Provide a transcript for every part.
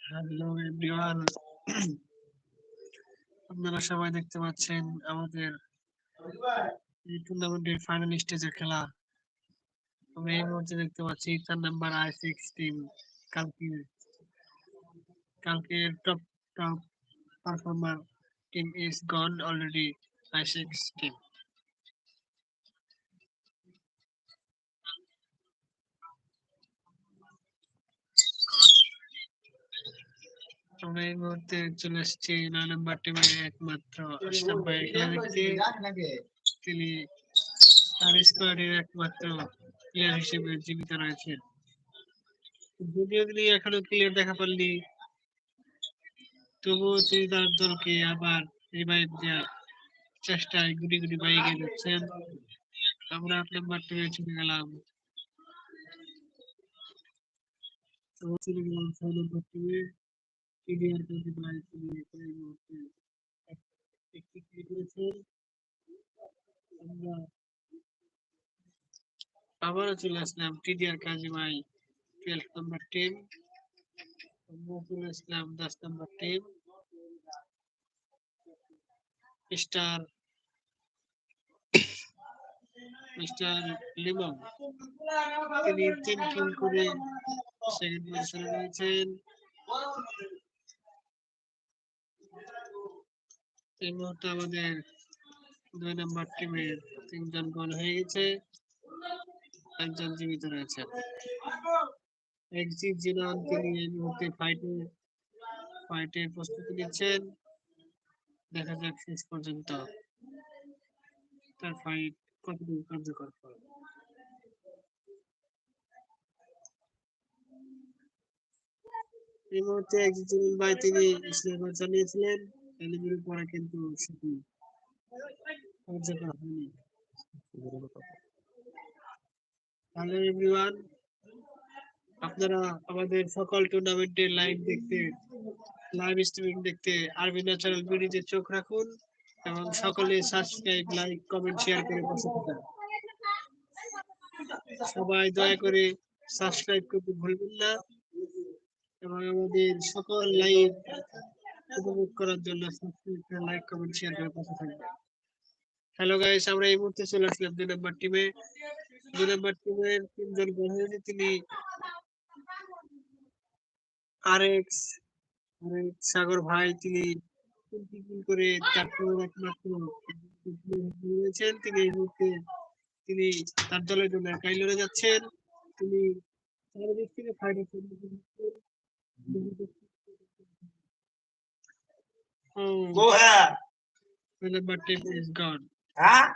Hello everyone আপনারা সবাই দেখতে পাচ্ছেন আমাদের এই টুর্নামেন্টের ফাইনাল স্টেজের খেলা। আমরা এই মুহূর্তে দেখতে পাচ্ছি চার নাম্বার আই সিক্স টিম কালকে কালকে top top performer team is gone already I six team আমরা এই মুহূর্তে চলে এসেছি নয় নম্বর টিমের একমাত্র আশরাফ ভাই খেলা দেখতে তিনি তার স্কোয়াডের একমাত্র প্লেয়ার হিসেবে জীবিত রয়েছেন। যদিও তিনি এখনও ক্লিয়ার দেখা পাননি তবুও তিনি তার দলকে আবার রিভাইভ দেওয়ার চেষ্টায় গুটি গুটি বাইয়ে গিয়ে যাচ্ছেন। আমরা আট নম্বর টিমে চলে গেলাম। আমরা চলে গেলাম ছয় নম্বর টিমে টিডিআর কাছে ভাই তিনি এই মুহূর্তে আবারও চলে আসলাম টিডিআর কাজী ভাই টুয়েলভ নম্বর টিম আমরা চলে আসলাম দশ number team mister mister Limon, তিনি তিন করে সেকেন্ড পজিশনে রয়েছেন। এই মুহূর্তে আমাদের দুই নম্বর টিমের তিনজন গোল হয়ে গেছে। একজন জীবিত রয়েছে। এক্সিট জিনান তিনি এই মুহূর্তে ফাইটে ফাইটের প্রস্তুতি নিচ্ছেন। দেখা যাক শেষ পর্যন্ত তার ফাইট কতটুকু কার্যকর হয়। এই মুহূর্তে এক্সিট জিনান ভাই তিনি স্নাইপার চালিয়েছিলেন। এলিমিনের পরে কিন্তু সেটি কার্যকর হয়নি। হ্যালো এভরিওয়ান, আপনারা আমাদের সকল টুর্নামেন্টের লাইভ দেখতে লাইভ স্ট্রিমিং দেখতে আরবি ন্যাচারাল বিডিতে চোখ রাখুন এবং সকলে সাবস্ক্রাইব লাইক কমেন্ট শেয়ার করে পাশে থাকুন। সবাই দয়া করে সাবস্ক্রাইব করতে ভুলবেন না। এবং আমাদের সকল লাইভ উপভোগ করার জন্য লাইক কমেন্ট শেয়ার করে পাশে হ্যালো গাইস আমরা এই মুহূর্তে চলে আসলাম দুই নম্বর টিমে দুই নম্বর টিমের তিনজন গোল তিনি আরেক্স আরেক্স সাগর ভাই, তিনি করে তারপর একমাত্র তিনি এই মুহূর্তে, তিনি তার দলের জন্য একাই লড়ে যাচ্ছেন। তিনি চারিদিক থেকে Mm. Go here. Celebrity is God. Huh?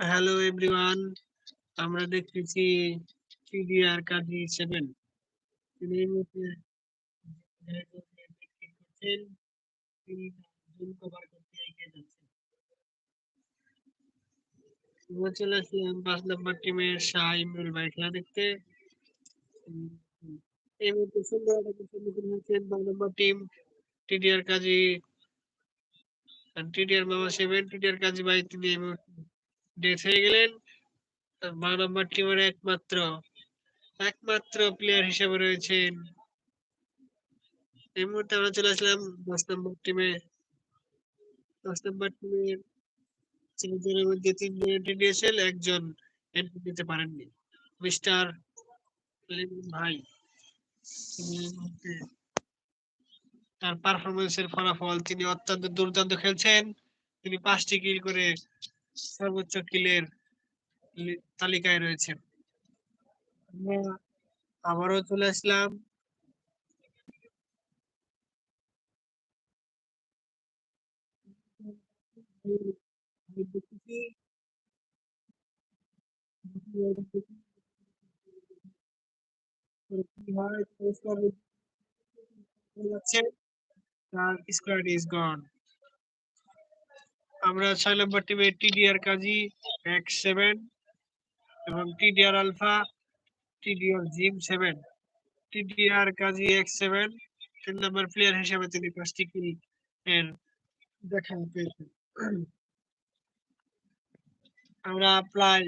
Hello everyone আমরা দেখতেছি টিডিআর কাজী সেভেন তিনি চলে আসলাম পাঁচ নম্বর টিমের শাহ ইমরুল ভাই খেলা দেখতে। এই মুহূর্তে সুন্দর একটা সম্মুখীন হয়েছেন বারো নম্বর টিম টিডিআর কাজী মামা সেভেন কাজী ভাই, তিনি ডেথ হয়ে গেলেন। টিমের একমাত্র একমাত্র প্লেয়ার হিসেবে রয়েছেন। এই মুহূর্তে আমরা চলে আসলাম দশ নম্বর টিমে দশ নম্বর টিমের চারজনের মধ্যে তিনজন এন্ট্রি একজন এন্ট্রি পারেননি। মিস্টার ভাই তার পারফরমেন্সের ফলাফল তিনি অত্যন্ত দুর্দান্ত খেলছেন। তিনি পাঁচটি কিল করে সর্বোচ্চ কিলের তালিকায় রয়েছেন। আবারও চলে আসলাম। হয় তার স্কোয়াড ইজ গন আমরা ছয় নম্বর টিমে টিডিআর কাজী এক্স সেভেন এবং TDR alpha TDR Jim seven TDR Kazi X seven তিন নম্বর প্লেয়ার হিসেবে তিনি পাঁচটি কিল এর দেখা পেয়েছেন। আমরা প্রায়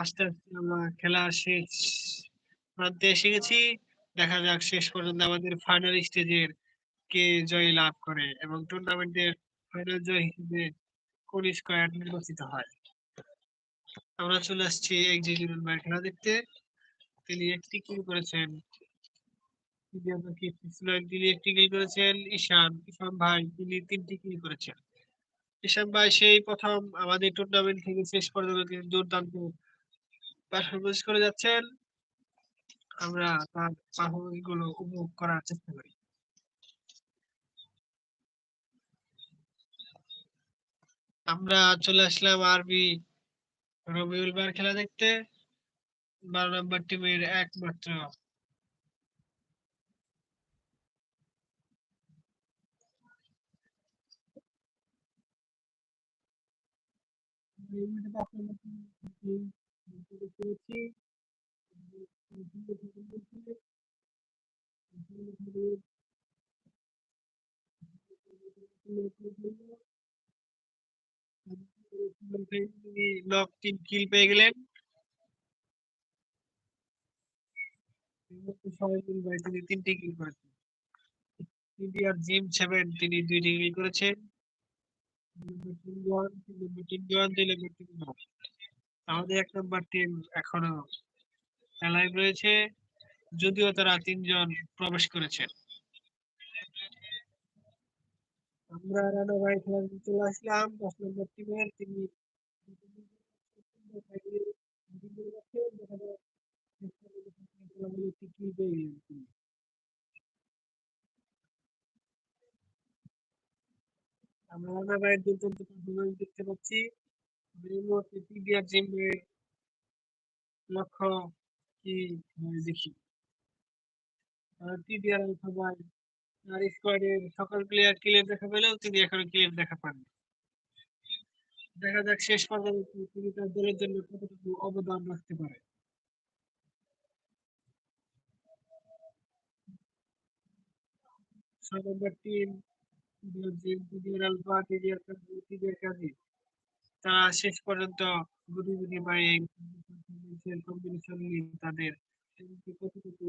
আস্তে আস্তে আমরা খেলা শেষ প্রান্তে এসে গেছি। দেখা যাক শেষ পর্যন্ত আমাদের ফাইনাল স্টেজের কে জয় লাভ করে এবং টুর্নামেন্টের ফাইনাল জয় হিসেবে কোন স্কোয়াড নির্বাচিত হয়। আমরা চলে আসছি এক্সিকিউটিভ ভাইয়ের খেলা দেখতে। তিনি একটি কিল করেছেন। তিনি একটি কিল করেছেন। ঈশান ঈশান ভাই তিনি তিনটি কিল করেছেন। ঈশান ভাই সেই প্রথম আমাদের টুর্নামেন্ট থেকে শেষ পর্যন্ত তিনি দুর্দান্ত পারফরমেন্স করে যাচ্ছেন। আমরা তার পারফরমেন্সগুলো উপভোগ করার চেষ্টা করি। আমরা চলে আসলাম আরবি রবিউল ভাইয়ের খেলা দেখতে। বারো নম্বর টিমের একমাত্র। লক তিন কিল পেয়ে গেলেন তিনি তিনটি কিল করেছেন ইন্ডিয়ার জিম সেভেন তিনি দুইটি কিল করেছেন আমাদের এক নম্বর টিম এখনও অ্যালাইভ রয়েছে, যদিও তারা তিনজন প্রবেশ করেছেন আমরা রানা ভাই খেলা চলে আসলাম। দশ নম্বর টিমের তিনি আমরা রানা ভাইয়ের দেখতে পাচ্ছি। লক্ষ্য কি দেখি। আর স্কোয়াডের সকল প্লেয়ার ক্লিয়ার দেখা পেলেও তিনি এখনও ক্লিয়ার দেখা পাননি। দেখা যাক শেষ পর্যন্ত তিনি তার দলের জন্য কতটুকু অবদান রাখতে পারে। তারা শেষ পর্যন্ত গুটি গুটি পায়ে কম্বিনেশন নিয়ে তাদের কতটুকু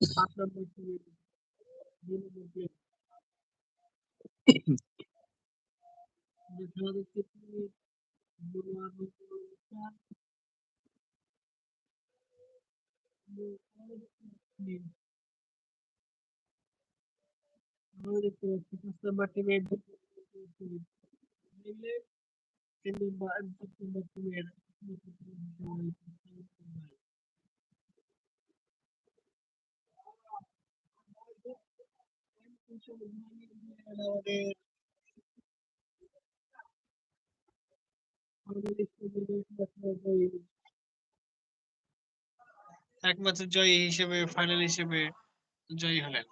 পাঁচ নম্বর টিমের দুই নম্বর প্লেট আমরা খেলা দেখতেছি মনোয়ার রহমান মুস্তাক, আমরা দেখতে পাচ্ছি পাঁচ নম্বর টিমের মিলে তিন নম্বর পাঁচ নম্বর টিমের আমাদের একমাত্র জয়ী হিসেবে ফাইনাল হিসেবে জয়ী হলেন।